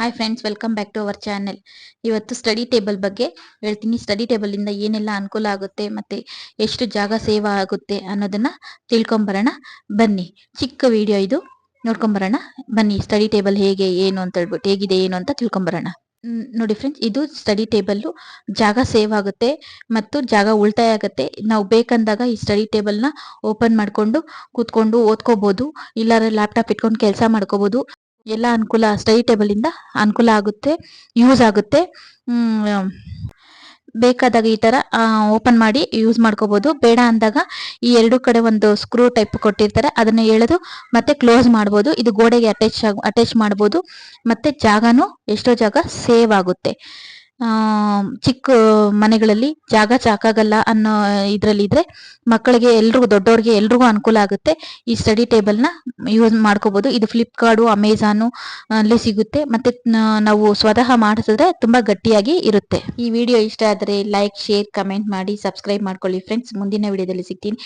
Hi friends welcome back to our channel ಇವತ್ತು study table ಬಗ್ಗೆ ಹೇಳ್ತೀನಿ. ಸ್ಟಡಿ ಟೇಬಲ್ ಇಂದ ಏನೆಲ್ಲ ಅನುಕೂಲ ಆಗುತ್ತೆ ಮತ್ತೆ ಎಷ್ಟು ಜಾಗ ಸೇವ್ ಆಗುತ್ತೆ ಅನ್ನೋದನ್ನ ತಿಳ್ಕೊಂಬರೋಣ. ಬನ್ನಿ. ಚಿಕ್ಕ ವಿಡಿಯೋ ಇದು. ನೋಡ್ಕೊಂಬರೋಣ. ಬನ್ನಿ ಸ್ಟಡಿ ಟೇಬಲ್ ಹೇಗೆ, ಏನು ಅಂತ ಹೇಳ್ಬಿಟ್ಟು, ಹೇಗಿದೆ, ಏನು ಅಂತ ತಿಳ್ಕೊಂಬರೋಣ. ಬರೋಣ ನೋಡಿ ಫ್ರೆಂಡ್ಸ್ ಇದು ಸ್ಟಡಿ ಟೇಬಲ್ ಜಾಗ ಸೇವ್ ಆಗುತ್ತೆ ಮತ್ತು ಜಾಗ ಉಳಿತಾಯ ಆಗುತ್ತೆ. ನಾವು ಬೇಕಂದಾಗ ಈ ಸ್ಟಡಿ ಟೇಬಲ್ನ ಓಪನ್ ಮಾಡ್ಕೊಂಡು ಕೂತ್ಕೊಂಡು ಓದ್ಕೋಬಹುದು ಇಲ್ಲಾರ ಲ್ಯಾಪ್ಟಾಪ್ ಇಟ್ಕೊಂಡು ಕೆಲಸ ಮಾಡ್ಕೋಬಹುದು ಎಲ್ಲ ಅನುಕೂಲ ಸ್ಟಡಿ ಟೇಬಲ್ ಇಂದ ಅನುಕೂಲ ಆಗುತ್ತೆ ಯೂಸ್ ಆಗುತ್ತೆ. ಬೇಕಾದಾಗ ಈ ತರ ಓಪನ್ ಮಾಡಿ ಯೂಸ್ ಮಾಡ್ಕೋಬಹುದು ಬೇಡ ಅಂದಾಗ ಈ ಎರಡು ಕಡೆ ಒಂದು ಸ್ಕ್ರೂ ಟೈಪ್ ಕೊಟ್ಟಿರ್ತಾರೆ, ಅದನ್ನ ಎಳೆದು ಮತ್ತೆ ಕ್ಲೋಸ್ ಮಾಡ್ಬೋದು. ಇದು ಗೋಡೆಗೆ ಅಟ್ಯಾಚ್ ಅಟ್ಯಾಚ್ ಮಾಡ್ಬೋದು. ಮತ್ತೆ ಜಾಗನೂ ಎಷ್ಟೋ ಜಾಗ ಸೇವ್ ಆಗುತ್ತೆ. ಚಿಕ್ಕ ಮನೆಗಳಲ್ಲಿ ಜಾಗ ಸಾಕಾಗಲ್ಲ ಅನ್ನೋ ಇದರಲ್ಲಿ ಇದ್ರೆ ಮಕ್ಕಳಿಗೆ ಎಲ್ರಿಗೂ, ದೊಡ್ಡವ್ರಿಗೆ ಎಲ್ರಿಗೂ ಅನುಕೂಲ ಆಗುತ್ತೆ. ಈ ಸ್ಟಡಿ ಟೇಬಲ್ನ ಯೂಸ್ ಮಾಡ್ಕೋಬಹುದು ಇದು ಫ್ಲಿಪ್ಕಾರ್ಟ್ ಅಮೆಜಾನು ಅಲ್ಲಿ ಸಿಗುತ್ತೆ. ಮತ್ತೆ ನಾವು ಸ್ವತಃ ಮಾಡಿಸಿದ್ರೆ ತುಂಬಾ ಗಟ್ಟಿಯಾಗಿ ಇರುತ್ತೆ. ಈ ವಿಡಿಯೋ ಇಷ್ಟ ಆದರೆ ಲೈಕ್ ಶೇರ್ ಕಮೆಂಟ್ ಮಾಡಿ ಸಬ್ಸ್ಕ್ರೈಬ್ ಮಾಡ್ಕೊಳ್ಳಿ. ಫ್ರೆಂಡ್ಸ್ ಮುಂದಿನ ವಿಡಿಯೋದಲ್ಲಿ ಸಿಗ್ತೀನಿ.